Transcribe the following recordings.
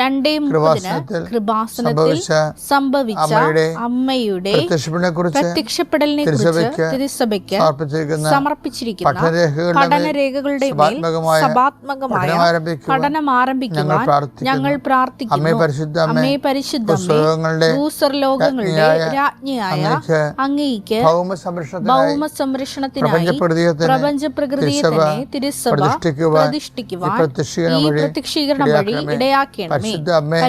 രണ്ടേ കൃപാസനത്തിൽ സംഭവിച്ച അമ്മയുടെ പ്രത്യക്ഷപ്പെടലിനെ കുറിച്ച് തിരുസഭയ്ക്ക് സമർപ്പിച്ചിരിക്കുന്ന പഠനരേഖകളുടെ സഭാത്മകമായ പഠനം ആരംഭിക്കുവാൻ ഞങ്ങൾ പ്രാർത്ഥിക്കുന്നു. അമ്മേ പരിശുദ്ധ ഭൂസ്വർലോകങ്ങളുടെ രാജ്ഞിയായ അങ്ങേക്ക് ഭൗമ സംരക്ഷണത്തിനായി പ്രപഞ്ച പ്രകൃതിയെ തന്നെ തിരുസഭ പ്രതിഷ്ഠിക്കുവാൻ ഈ പ്രത്യക്ഷീകരണം വഴി പ്രത്യക്ഷീകരണം പരിശുദ്ധമ്മേ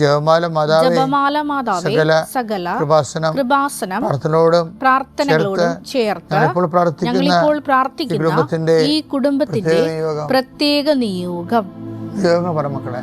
ജപമാല മാതാവേ ജപമാല മാതാവേ സകല കൃപാസനം കൃപാസനം പ്രാർത്ഥനയോടും പ്രാർത്ഥനകളോടും ചേർത്ത് ഞങ്ങളിപ്പോൾ പ്രാർത്ഥിക്കുന്ന ഈ കുടുംബത്തിന്റെ പ്രത്യേക നിയോഗം. നിയോഗം പറ മക്കളെ.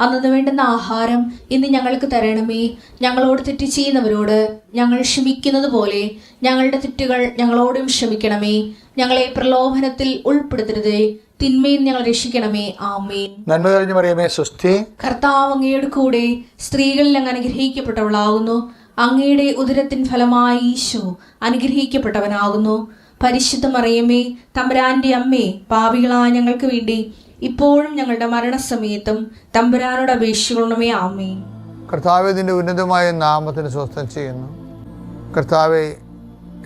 അന്നു വേണ്ടുന്ന ആഹാരം ഇന്ന് ഞങ്ങൾക്ക് തരണമേ. ഞങ്ങളോട് തെറ്റ് ചെയ്യുന്നവരോട് ഞങ്ങൾ ക്ഷമിക്കുന്നത് പോലെ ഞങ്ങളുടെ തെറ്റുകൾ ഞങ്ങളോടും ക്ഷമിക്കണമേ. ഞങ്ങളെ പ്രലോഭനത്തിൽ ഉൾപ്പെടുത്തരുതേ. തിന്മയിൽ ഞങ്ങൾ രക്ഷിക്കണമേ. ആമേൻ. നന്മ കഴിഞ്ഞു പറയുമേ സ്വസ്തി. കർത്താവ് അങ്ങയുടെ കൂടെ സ്ത്രീകളിൽ അങ്ങ് അനുഗ്രഹിക്കപ്പെട്ടവളാകുന്നു. അങ്ങയുടെ ഉദരത്തിൻ ഫലമായി ഈശോ അനുഗ്രഹിക്കപ്പെട്ടവനാകുന്നു. പരിശുദ്ധ മറിയമേ തമ്പുരാന്റെ അമ്മേ പാപികളായ ഞങ്ങൾക്ക് വേണ്ടി ഇപ്പോഴും ഞങ്ങളുടെ മരണസമയത്തും തമ്പുരാനോട് അപേക്ഷിക്കണമേ ആമേ കർത്താവെ നിന്റെ ഉന്നതമായ നാമത്തിന് സ്വസ്ഥം ചെയ്യുന്നു. കർത്താവെ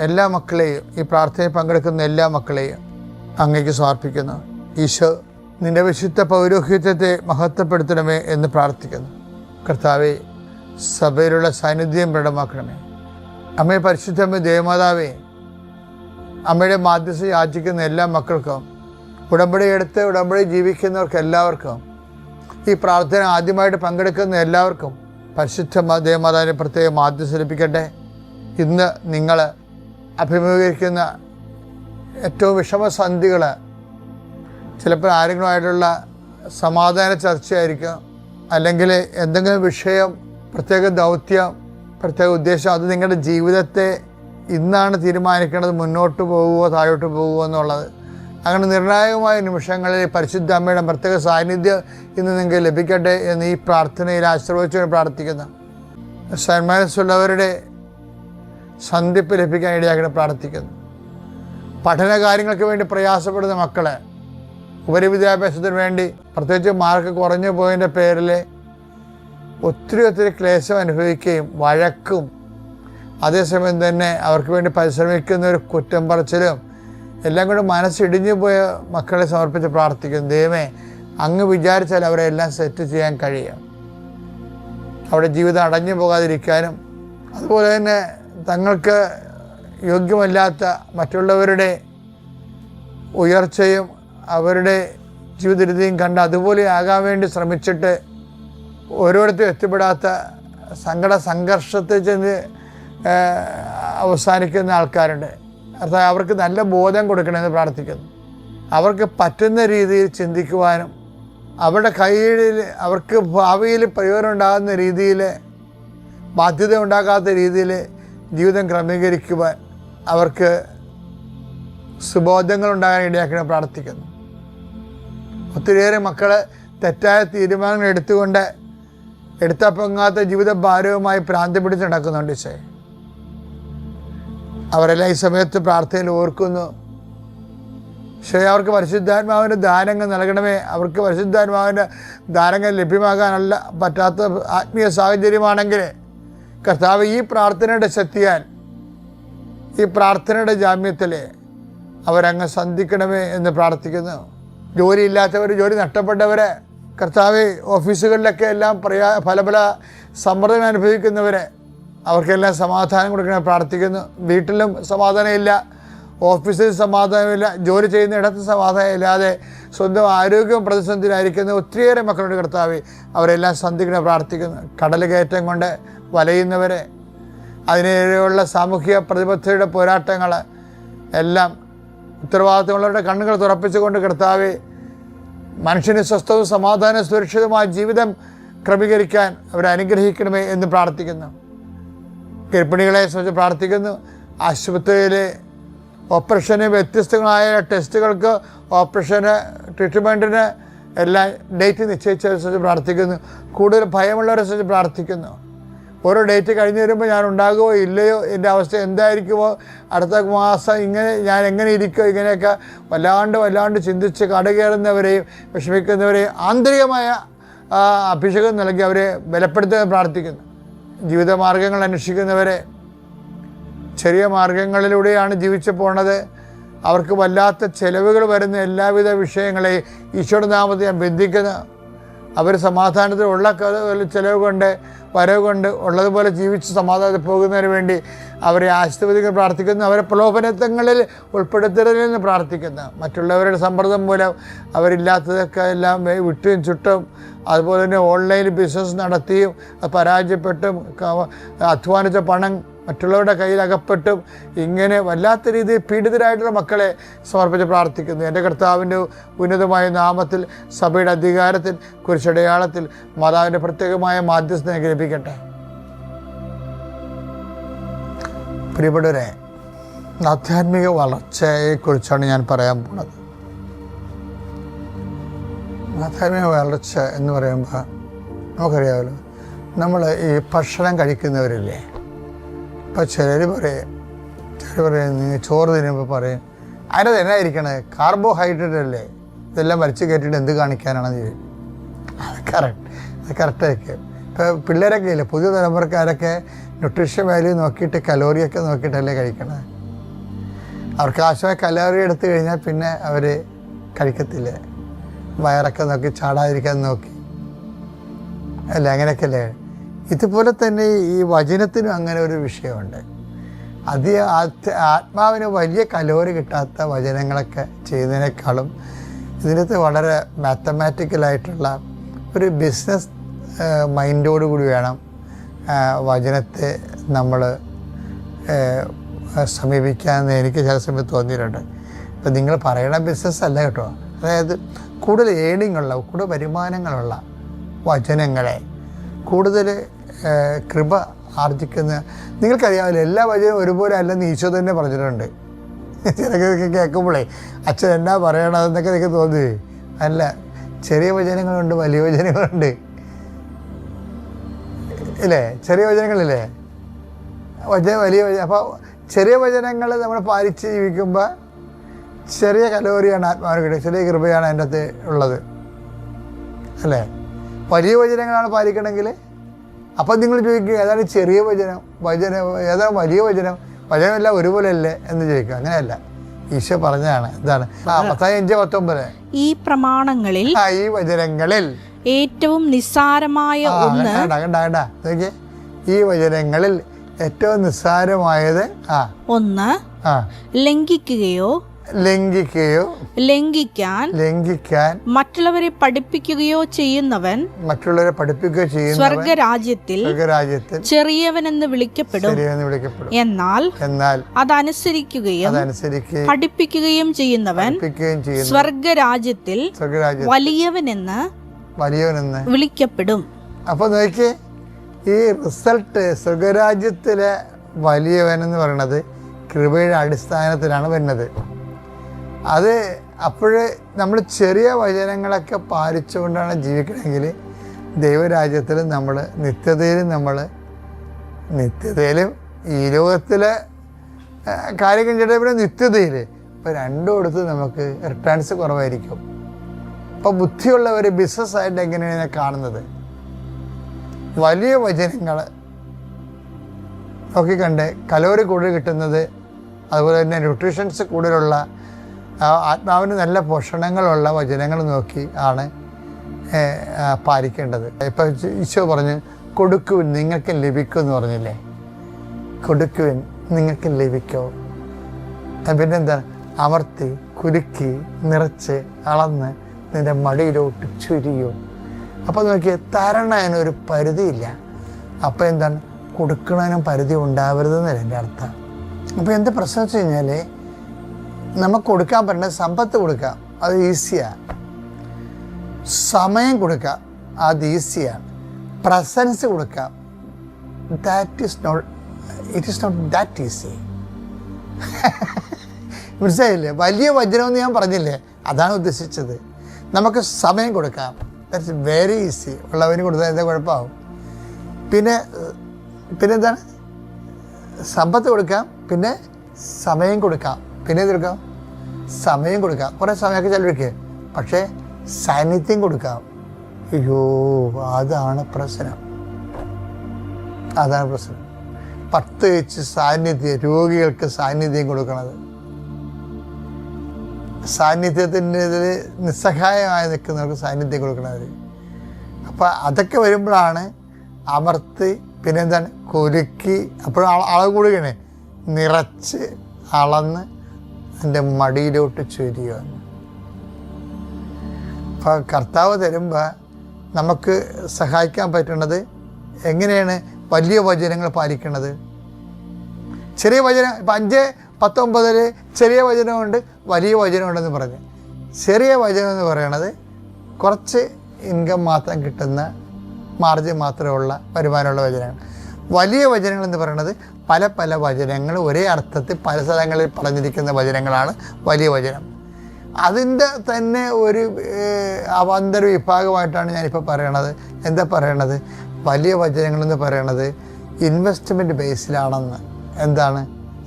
എല്ലാ മക്കളെയും ഈ പ്രാർത്ഥനയിൽ പങ്കെടുക്കുന്ന എല്ലാ മക്കളെയും അങ്ങേക്ക് സമർപ്പിക്കുന്നു. ഈശോ നിന്റെ വിശുദ്ധ പൗരോഹിത്യത്തെ മഹത്വപ്പെടുത്തണമേ എന്ന് പ്രാർത്ഥിക്കുന്നു. കർത്താവെ സഭയിലുള്ള സാന്നിധ്യം പ്രകടമാക്കണമേ. അമ്മയെ പരിശുദ്ധമ്മ ദേവമാതാവേ അമ്മയുടെ മാധ്യസ്ഥ യാചിക്കുന്ന എല്ലാ മക്കൾക്കും ഉടമ്പടി എടുത്ത് ഉടമ്പടി ജീവിക്കുന്നവർക്ക് എല്ലാവർക്കും ഈ പ്രാർത്ഥന ആദ്യമായിട്ട് പങ്കെടുക്കുന്ന എല്ലാവർക്കും പരിശുദ്ധ ദേവമാതാവിനെ പ്രത്യേകം ആദ്യം ഇന്ന് നിങ്ങൾ അഭിമുഖീകരിക്കുന്ന ഏറ്റവും വിഷമസന്ധികൾ ചിലപ്പോൾ ആരെങ്കിലുമായിട്ടുള്ള സമാധാന ചർച്ചയായിരിക്കും അല്ലെങ്കിൽ എന്തെങ്കിലും വിഷയം പ്രത്യേക ദൗത്യം പ്രത്യേക ഉദ്ദേശം അത് നിങ്ങളുടെ ജീവിതത്തെ ഇന്നാണ് തീരുമാനിക്കേണ്ടത് മുന്നോട്ട് പോകുമോ താഴോട്ട് പോകുമോ എന്നുള്ളത്. അങ്ങനെ നിർണായകമായ നിമിഷങ്ങളിൽ പരിശുദ്ധ അമ്മയുടെ പ്രത്യേക സാന്നിധ്യം ഇന്ന് നിങ്ങൾക്ക് ലഭിക്കട്ടെ എന്ന് ഈ പ്രാർത്ഥനയിൽ ആശ്രയിച്ചുകൊണ്ട് പ്രാർത്ഥിക്കുന്നു. സന്മനസ്സുള്ളവരുടെ സന്ധിപ്പ് ലഭിക്കാൻ ഇടയാക്കി പ്രാർത്ഥിക്കുന്നു. പഠന കാര്യങ്ങൾക്ക് വേണ്ടി പ്രയാസപ്പെടുന്ന മക്കളെ ഉപരിവിദ്യാഭ്യാസത്തിന് വേണ്ടി പ്രത്യേകിച്ച് മാർക്ക് കുറഞ്ഞു പോയതിന്റെ പേരിൽ ഒത്തിരി ഒത്തിരി ക്ലേശം അനുഭവിക്കുകയും വഴക്കും അതേസമയം തന്നെ അവർക്ക് വേണ്ടി പരിശ്രമിക്കുന്ന ഒരു കുറ്റം പറച്ചിലും എല്ലാം കൂടെ മനസ്സിടിഞ്ഞു പോയ മക്കളെ സമർപ്പിച്ച് പ്രാർത്ഥിക്കുന്നു. ദൈവമേ അങ്ങ് വിചാരിച്ചാൽ അവരെ എല്ലാം സെറ്റ് ചെയ്യാൻ കഴിയും. അവിടെ ജീവിതം അടഞ്ഞു പോകാതിരിക്കാനും അതുപോലെ തന്നെ തങ്ങൾക്ക് യോഗ്യമല്ലാത്ത മറ്റുള്ളവരുടെ ഉയർച്ചയും അവരുടെ ജീവിതരീതിയും കണ്ട് അതുപോലെ ആകാൻ വേണ്ടി ശ്രമിച്ചിട്ട് ഓരോരുത്തരും എത്തിപ്പെടാത്ത സങ്കട സംഘർഷത്തിൽ ചെന്ന് അവസാനിക്കുന്ന ആൾക്കാരുണ്ട്. അർത്ഥം അവർക്ക് നല്ല ബോധം കൊടുക്കണമെന്ന് പ്രാർത്ഥിക്കുന്നു. അവർക്ക് പറ്റുന്ന രീതിയിൽ ചിന്തിക്കുവാനും അവരുടെ കയ്യിൽ അവർക്ക് ഭാവിയിൽ പ്രയോജനം ഉണ്ടാകുന്ന രീതിയിൽ ബാധ്യത ഉണ്ടാകാത്ത രീതിയിൽ ജീവിതം ക്രമീകരിക്കുവാൻ അവർക്ക് സുബോധങ്ങൾ ഉണ്ടാകാൻ ഇടയാക്കണം പ്രാർത്ഥിക്കുന്നു. ഒത്തിരിയേറെ മക്കൾ തെറ്റായ തീരുമാനങ്ങൾ എടുത്തുകൊണ്ട് എടുത്ത പൊങ്ങാത്ത ജീവിത ഭാരവുമായി പ്രാന്തി പിടിച്ച് നടക്കുന്നുണ്ട് ഈശോയെ. അവരെല്ലാം ഈ സമയത്ത് പ്രാർത്ഥനയിൽ ഓർക്കുന്നു. പക്ഷേ അവർക്ക് പരിശുദ്ധാത്മാവിന്റെ ദാനങ്ങൾ നൽകണമേ. അവർക്ക് പരിശുദ്ധാത്മാവിന്റെ ദാനങ്ങൾ ലഭ്യമാകാനല്ല പറ്റാത്ത ആത്മീയ സാഹചര്യമാണെങ്കിൽ കർത്താവ് ഈ പ്രാർത്ഥനയുടെ ശക്തിയാൽ ഈ പ്രാർത്ഥനയുടെ ജാമ്യത്തിൽ അവരങ്ങ് സന്ധിക്കണമേ എന്ന് പ്രാർത്ഥിക്കുന്നു. ജോലിയില്ലാത്തവർ ജോലി നഷ്ടപ്പെട്ടവർ കർത്താവ് ഓഫീസുകളിലൊക്കെ എല്ലാം പ്രയാ പല പല സമ്മർദ്ദങ്ങൾ അനുഭവിക്കുന്നവരെ അവർക്കെല്ലാം സമാധാനം കൊടുക്കണം. പ്രാർത്ഥിക്കുന്നു. വീട്ടിലും സമാധാനമില്ല. ഓഫീസിൽ സമാധാനമില്ല. ജോലി ചെയ്യുന്ന ഇടത്ത് സമാധാനം ഇല്ലാതെ സ്വന്തം ആരോഗ്യവും പ്രതിസന്ധിയിലായിരിക്കുന്ന ഒത്തിരിയേറെ മക്കളുടെ കർത്താവ് അവരെല്ലാം സന്ധിക്കണം. പ്രാർത്ഥിക്കുന്നു. കടൽ കയറ്റം കൊണ്ട് വലയുന്നവരെ അതിനെതിരെയുള്ള സാമൂഹിക പ്രതിബദ്ധതയുടെ പോരാട്ടങ്ങൾ എല്ലാം ഉത്തരവാദിത്തമുള്ളവരുടെ കണ്ണുകൾ തുറപ്പിച്ചുകൊണ്ട് കർത്താവ് മനുഷ്യന് സ്വസ്ഥവും സമാധാന സുരക്ഷിതമായ ജീവിതം ക്രമീകരിക്കാൻ അവരെ അനുഗ്രഹിക്കണമേ എന്ന് പ്രാർത്ഥിക്കുന്നു. ഗർഭിണികളെ സംബന്ധിച്ച് പ്രാർത്ഥിക്കുന്നു. ആശുപത്രിയിൽ ഓപ്പറേഷന് വ്യത്യസ്തങ്ങളായ ടെസ്റ്റുകൾക്ക് ഓപ്പറേഷന് ട്രീറ്റ്മെന്റിന് എല്ലാം ഡേറ്റ് നിശ്ചയിച്ചവരെ സംബന്ധിച്ച് പ്രാർത്ഥിക്കുന്നു. കൂടുതൽ ഭയമുള്ളവരെ സംബന്ധിച്ച് പ്രാർത്ഥിക്കുന്നു. ഓരോ ഡേറ്റ് കഴിഞ്ഞ് വരുമ്പോൾ ഞാൻ ഉണ്ടാകുമോ ഇല്ലയോ എന്റെ അവസ്ഥ എന്തായിരിക്കുമോ അടുത്ത മാസം ഇങ്ങനെ ഞാൻ എങ്ങനെ ഇരിക്കുമോ ഇങ്ങനെയൊക്കെ വല്ലാണ്ട് വല്ലാണ്ട് ചിന്തിച്ച് കടകയറുന്നവരെയും വിഷമിക്കുന്നവരെയും ആന്തരികമായ അഭിഷേകം നൽകി അവരെ ബലപ്പെടുത്താൻ പ്രാർത്ഥിക്കുന്നു. ജീവിതമാർഗങ്ങൾ അന്വേഷിക്കുന്നവരെ ചെറിയ മാർഗങ്ങളിലൂടെയാണ് ജീവിച്ചു പോണത്. അവർക്ക് വല്ലാത്ത ചെലവുകൾ വരുന്ന എല്ലാവിധ വിഷയങ്ങളെയും ഈശോയുടെ നാമത്തെ ഞാൻ ബന്ധിക്കുന്നു. അവർ ക- ചെലവ് കൊണ്ട് വരവ് കൊണ്ട് ഉള്ളതുപോലെ ജീവിച്ച് സമാധാനത്തിൽ പോകുന്നതിന് വേണ്ടി അവരെ ആശുപത്രികൾ പ്രാർത്ഥിക്കുന്നു. അവരെ പ്രലോഭനത്വങ്ങളിൽ ഉൾപ്പെടുത്തരുതെന്ന് പ്രാർത്ഥിക്കുന്നു. മറ്റുള്ളവരുടെ സമ്മർദ്ദം മൂലം അവരില്ലാത്തതൊക്കെ എല്ലാം വിട്ടും ചുട്ടും അതുപോലെ തന്നെ ഓൺലൈൻ ബിസിനസ് നടത്തിയും പരാജയപ്പെട്ടും അധ്വാനിച്ച പണം മറ്റുള്ളവരുടെ കയ്യിൽ അകപ്പെട്ടും ഇങ്ങനെ വല്ലാത്ത രീതിയിൽ പീഡിതരായിട്ടുള്ള മക്കളെ സമർപ്പിച്ച് പ്രാർത്ഥിക്കുന്നു. എന്റെ കർത്താവിന്റെ ഉന്നതമായ നാമത്തിൽ സഭയുടെ അധികാരത്തിൽ കുരിശടയാളത്തിൽ മാതാവിന്റെ പ്രത്യേകമായ മാധ്യസ്ഥ ലഭിക്കട്ടെ. പ്രിയപ്പെട്ടവരെ ആധ്യാത്മിക വളർച്ചയെക്കുറിച്ചാണ് ഞാൻ പറയാൻ പോകുന്നത്. ആധ്യാത്മിക വളർച്ച എന്ന് പറയുമ്പോൾ നമുക്കറിയാമല്ലോ. നമ്മൾ ഈ ഭക്ഷണം കഴിക്കുന്നവരില്ലേ? ഇപ്പം ചിലർ പറയും ചിലർ പറയും നിങ്ങൾ ചോറ് തിന്നുമ്പോൾ പറയും അതിനത് എന്നാ ഇരിക്കണത് കാർബോഹൈഡ്രേറ്റ് അല്ലേ? ഇതെല്ലാം വലിച്ചു കയറ്റിയിട്ട് എന്ത് കാണിക്കാനാണെന്ന് ചോദിക്കും. അത് കറക്റ്റ് അത് കറക്റ്റായിരിക്കും ഇപ്പോൾ പിള്ളേരൊക്കെ ഇല്ലേ? പുതിയ തലമുറക്കാരൊക്കെ ന്യൂട്രീഷൻ വാല്യൂ നോക്കിയിട്ട് കലോറിയൊക്കെ നോക്കിയിട്ടല്ലേ കഴിക്കണത് അവർക്ക് ആവശ്യമായ കലോറി എടുത്തു കഴിഞ്ഞാൽ പിന്നെ അവർ കഴിക്കത്തില്ല. വയറൊക്കെ നോക്കി ചാടാതിരിക്കാൻ നോക്കി. അല്ല? അങ്ങനെയൊക്കെയല്ലേ? ഇതുപോലെ തന്നെ ഈ വചനത്തിനും അങ്ങനെ ഒരു വിഷയമുണ്ട്. അത് ആത്മ- ആത്മാവിന് വലിയ കലോറി കിട്ടാത്ത വചനങ്ങളൊക്കെ ചെയ്യുന്നതിനേക്കാളും ഇതിനകത്ത് വളരെ മാത്തമാറ്റിക്കലായിട്ടുള്ള ഒരു ബിസിനസ് മൈൻഡോട് കൂടി വേണം വചനത്തെ നമ്മൾ സമീപിക്കാമെന്ന് എനിക്ക് ചില സമയത്ത് തോന്നിയിട്ടുണ്ട്. ഇപ്പം നിങ്ങൾ പറയണ ബിസിനസ് അല്ല കേട്ടോ. അതായത് കൂടുതൽ ഏണിങ്ങുള്ള കൂടുതൽ വരുമാനങ്ങളുള്ള വചനങ്ങളെ കൂടുതൽ കൃപ ആർജിക്കുന്ന നിങ്ങൾക്കറിയാമല്ലോ എല്ലാ വചനവും ഒരുപോലെ അല്ലെന്ന് ഈശോ തന്നെ പറഞ്ഞിട്ടുണ്ട്. ചിലക്കൊക്കെ കേൾക്കുമ്പോഴേ അച്ഛൻ എന്നാ പറയണതെന്നൊക്കെ എനിക്ക് തോന്നി. അല്ല ചെറിയ വചനങ്ങളുണ്ട് വലിയ വചനങ്ങളുണ്ട്. ഇല്ലേ? ചെറിയ വചനങ്ങളില്ലേ? വചന വലിയ വചന അപ്പോൾ ചെറിയ വചനങ്ങൾ നമ്മൾ പാലിച്ച് ജീവിക്കുമ്പോൾ ചെറിയ കലോറിയാണ് ആത്മാവിന് കിട്ടുക ചെറിയ കൃപയാണ് അതിന്റെ അകത്ത് ഉള്ളത്. അല്ലേ? വലിയ വചനങ്ങളാണ് പാലിക്കണമെങ്കിൽ. അപ്പം നിങ്ങൾ ചോദിക്കുക ഏതാണ് ചെറിയ വചനം? വചനം ഏതാണ് വലിയ വചനം? വചനമല്ല ഒരുപോലെ അല്ലേ എന്ന് ചോദിക്കുക. അങ്ങനെയല്ല. ഈശോ പറഞ്ഞതാണ്. എന്താണ് അഞ്ച് പത്തൊമ്പത്. ഈ പ്രമാണങ്ങളിൽ ആ ഈ വചനങ്ങളിൽ. ഏറ്റവും നിസ്സാരമായ ഒന്ന് ഈ വചനങ്ങളിൽ ഏറ്റവും നിസ്സാരമായത് ആ ഒന്ന് ലംഘിക്കുകയോ ലംഘിക്കുകയോ ലംഘിക്കാൻ ലംഘിക്കാൻ മറ്റുള്ളവരെ പഠിപ്പിക്കുകയോ ചെയ്യുന്നവൻ മറ്റുള്ളവരെ പഠിപ്പിക്കുകയോ ചെയ്യുന്ന സ്വർഗരാജ്യത്തിൽ സ്വർഗരാജ്യത്തിൽ വിളിക്കപ്പെടും. ശരിയെന്ന് വിളിക്കപ്പെടും. എന്നാൽ എന്നാൽ അതനുസരിക്കുകയും അതനുസരിക്കുകയും പഠിപ്പിക്കുകയും ചെയ്യുന്നവൻ പഠിപ്പിക്കുകയും ചെയ്യുന്ന സ്വർഗരാജ്യത്തിൽ സ്വർഗരാജ്യത്തിൽ വലിയവനെന്ന് വലിയവനെന്ന് വിളിക്കപ്പെടും. അപ്പോൾ നോക്കിയേ ഈ റിസൾട്ട് സ്വർഗരാജ്യത്തിലെ വലിയവനെന്ന് പറയുന്നത് കൃപയുടെ അടിസ്ഥാനത്തിലാണ് വരുന്നത്. അത് അപ്പോൾ നമ്മൾ ചെറിയ വചനങ്ങളൊക്കെ പാലിച്ചുകൊണ്ടാണ് ജീവിക്കണമെങ്കിൽ ദൈവരാജ്യത്തിൽ നമ്മൾ നിത്യതയിലും നമ്മൾ നിത്യതയിലും ഈ ലോകത്തിലെ കാര്യം ചെയ്ത പിന്നെ നിത്യതയിൽ ഇപ്പോൾ രണ്ടും എടുത്ത് നമുക്ക് റിട്ടേൺസ് കുറവായിരിക്കും. അപ്പോൾ ബുദ്ധിയുള്ളവർ ബിസിനസ്സായിട്ട് എങ്ങനെയാണ് കാണുന്നത്? വലിയ വചനങ്ങൾ നോക്കിക്കണ്ട്. കലോറി കൂടുതൽ കിട്ടുന്നത് അതുപോലെ തന്നെ ന്യൂട്രീഷൻസ് കൂടുതലുള്ള ആത്മാവിന് നല്ല പോഷണങ്ങളുള്ള വചനങ്ങൾ നോക്കി ആണ് പാലിക്കേണ്ടത്. ഇപ്പം ഈശോ പറഞ്ഞു കൊടുക്കുവിൻ നിങ്ങൾക്ക് ലഭിക്കും എന്ന് പറഞ്ഞില്ലേ? കൊടുക്കുവിൻ നിങ്ങൾക്ക് ലഭിക്കോ. പിന്നെന്താ അമർത്തി കുലുക്കി നിറച്ച് അളന്ന് നിന്റെ മടിയിലോട്ട് ചുരിയോ. അപ്പോൾ നോക്കിയേ തരണതിനൊരു പരിധിയില്ല. അപ്പോൾ എന്താണ്? കൊടുക്കണതിനും പരിധി ഉണ്ടാവരുതെന്നല്ല എന്റെ അർത്ഥം. അപ്പോൾ എന്ത് പ്രശ്നം വെച്ച് കഴിഞ്ഞാൽ നമുക്ക് കൊടുക്കാൻ പറ്റുന്ന സമ്പത്ത് കൊടുക്കാം. അത് ഈസിയാണ് സമയം കൊടുക്കാം. അത് ഈസിയാണ് പ്രസൻസ് കൊടുക്കാം. That is not it is not that easy മനസ്സിലായില്ലേ? വലിയ വജ്രമെന്ന് ഞാൻ പറഞ്ഞില്ലേ? അതാണ് ഉദ്ദേശിച്ചത്. നമുക്ക് സമയം കൊടുക്കാം. ദാറ്റ്സ് വെരി ഈസി ഉള്ളവന് കൊടുത്താൽ എന്താ കുഴപ്പമാവും? പിന്നെ പിന്നെ എന്താണ്? സമ്പത്ത് കൊടുക്കാം. പിന്നെ സമയം കൊടുക്കാം. പിന്നെ എന്ത് സമയം കൊടുക്കാം. കുറേ സമയമൊക്കെ ചിലവഴിക്കുക പക്ഷേ സാന്നിധ്യം കൊടുക്കാം. അയ്യോ അതാണ് പ്രശ്നം. അതാണ് പ്രശ്നം. പ്രത്യേകിച്ച് സാന്നിധ്യം രോഗികൾക്ക് സാന്നിധ്യം കൊടുക്കണത്. സാന്നിധ്യത്തിന്റെ ഇതിൽ നിസ്സഹായമായി നിൽക്കുന്നവർക്ക് സാന്നിധ്യം കൊടുക്കണവർ അപ്പോൾ അതൊക്കെ വരുമ്പോഴാണ് അമർത്തി പിന്നെന്താണ്? കുലുക്കി അപ്പോഴും അളവ് കൂടുകയാണ്. നിറച്ച് അളന്ന് എന്റെ മടിയിലോട്ട് ചൊരിയുക അപ്പോൾ കർത്താവ് തരുമ്പോൾ നമുക്ക് സഹായിക്കാൻ പറ്റുന്നത് എങ്ങനെയാണ് വലിയ വചനങ്ങൾ പാലിക്കുന്നത്? ചെറിയ വചനം ഇപ്പം അഞ്ച് പത്തൊമ്പതിൽ ചെറിയ വചനമുണ്ട് വലിയ വചനമുണ്ടെന്ന് പറഞ്ഞു. ചെറിയ വചനം എന്ന് പറയണത് കുറച്ച് ഇൻകം മാത്രം കിട്ടുന്ന മാർജിൻ മാത്രമുള്ള വരുമാനമുള്ള വചനങ്ങൾ വലിയ വചനങ്ങൾ എന്ന് പറയുന്നത് പല പല വചനങ്ങൾ ഒരേ അർത്ഥത്തിൽ പല സ്ഥലങ്ങളിൽ പറഞ്ഞിരിക്കുന്ന വചനങ്ങളാണ് വലിയ വചനം. അതിന്റെ തന്നെ ഒരു അവാന്തര വിഭാഗമായിട്ടാണ് ഞാനിപ്പോൾ പറയണത്. എന്താ പറയണത്? വലിയ വചനങ്ങളെന്ന് പറയണത് ഇൻവെസ്റ്റ്മെന്റ് ബേസിലാണെന്ന് എന്താണ്?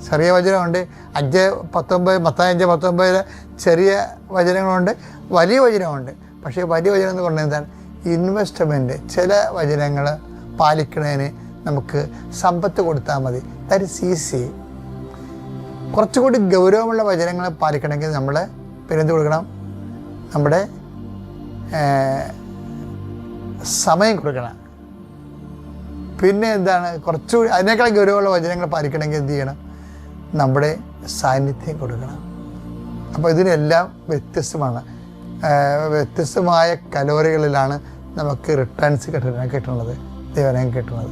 ചെറിയ വചനമുണ്ട്. അഞ്ച് പത്തൊമ്പത് പത്തഞ്ച് പത്തൊമ്പത് ചെറിയ വചനങ്ങളുണ്ട്. വലിയ വചനമുണ്ട്. പക്ഷേ വലിയ വചനം എന്ന് പറഞ്ഞാൽ എന്താണ്? ഇൻവെസ്റ്റ്മെന്റ് ചില വചനങ്ങൾ പാലിക്കുന്നതിന് നമുക്ക് സമ്പത്ത് കൊടുത്താൽ മതി. ദാറ്റ് ഇസ് ഈസി കുറച്ചുകൂടി ഗൗരവമുള്ള വചനങ്ങൾ പാലിക്കണമെങ്കിൽ നമ്മൾ പിന്നെന്ത് കൊടുക്കണം? നമ്മുടെ സമയം കൊടുക്കണം. പിന്നെ എന്താണ്? കുറച്ചുകൂടി അതിനേക്കാൾ ഗൗരവമുള്ള വചനങ്ങൾ പാലിക്കണമെങ്കിൽ എന്ത് ചെയ്യണം? നമ്മുടെ സാന്നിധ്യം കൊടുക്കണം. അപ്പോൾ ഇതിനെല്ലാം വ്യത്യസ്തമാണ്. വ്യത്യസ്തമായ കലോറികളിലാണ് നമുക്ക് റിട്ടേൺസ് കിട്ടുന്നത് കിട്ടുന്നത് ദൈവനം കിട്ടുന്നത്.